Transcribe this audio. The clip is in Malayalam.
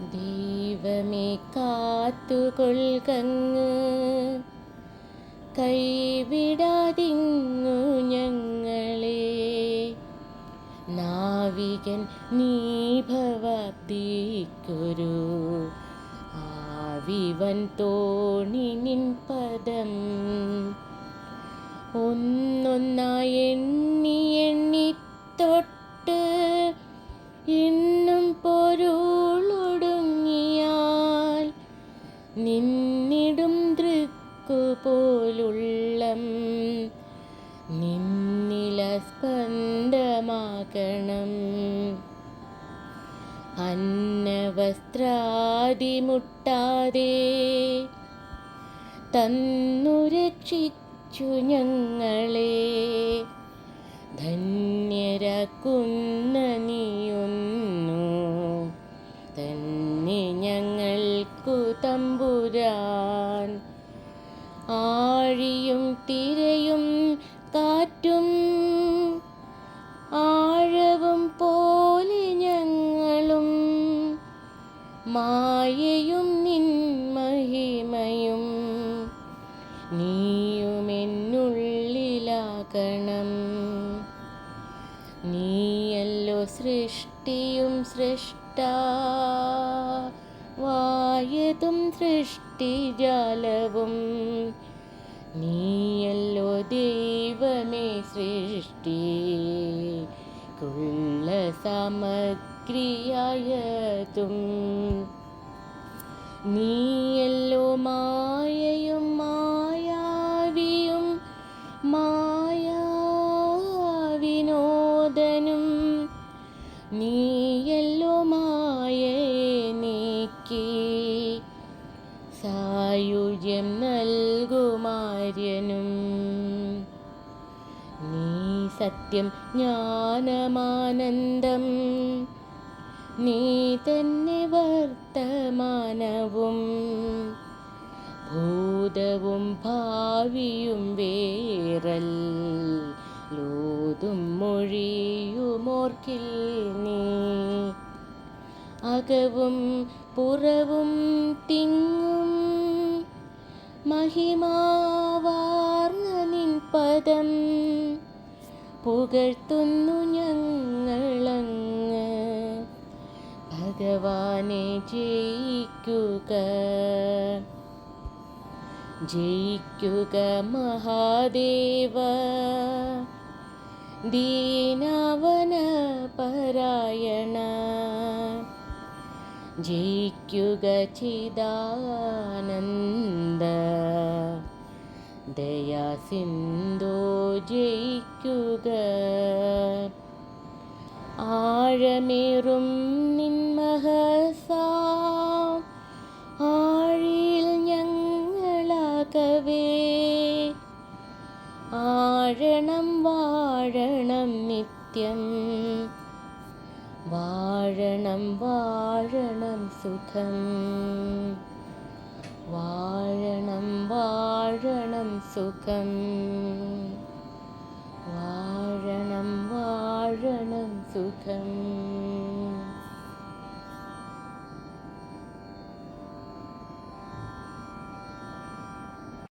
ദൈവമേ കാത്തുകൊൾകങ്ങ്. കൈവിടാതിങ്ങു ഞങ്ങളെ. നാവികൻ നീ ആവിവൻ തോണി നിൻ പദം. ഒന്നൊന്നായി എണ്ണി എണ്ണി തൊട്ട് എണ്ണും പോലുള്ളം നിന്നില സ്പന്ദമാകണം. അന്നവസ്ത്രാദി മുട്ടാതെ തന്നു രക്ഷിച്ചു ഞങ്ങളെ. ധന്യരക്കുന്ന നീയൊന്നു ആഴിയും തിരയും കാറ്റും ആഴവും പോലെ ഞങ്ങളും മായയും നിൻ മഹിമയും നീയുമെന്നുള്ളിലാകണം നീയല്ലോ സൃഷ്ടിയും സൃഷ്ട വായതും സൃഷ്ടിജാലവും നീയല്ലോ ദൈവമേ സൃഷ്ടി. കുള്ള സമക്രിയായതും നീയല്ലോ മായയും മായാവിയും മായാവിനോദനും നീയല്ലോ മായയെ നീക്കി സായുജ്യം നൽകുമാര്യനും നീ സത്യം ജ്ഞാനമാനന്ദം. നീ തന്നെ വർത്തമാനവും. ഭൂതവും ഭാവിയും വേറൽ. ലോതും മൊഴിയുമോർക്കിൽ നീ. അകവും പുറവും തിങ്ങും നിൻ പദം പുകഴ്ത്തുന്നു ഞങ്ങളങ്ങ്. ഭഗവാനെ ജയിക്കുക. ജയിക്കുക മഹാദേവ. ദീനവന പരായണ. ജയിക്കുക ചിദാനന്ദ. ദയാ സിന്ധോ ജയിക്കുക. ആഴമേറും നിന്മഹസാം ആഴിയിൽ ഞങ്ങളാകവേ. ആഴണം വാഴണം നിത്യം. വാഴണം വാഴണം സുഖം. വാഴണം വാഴണം സുഖം. വാഴണം വാഴണം സുഖം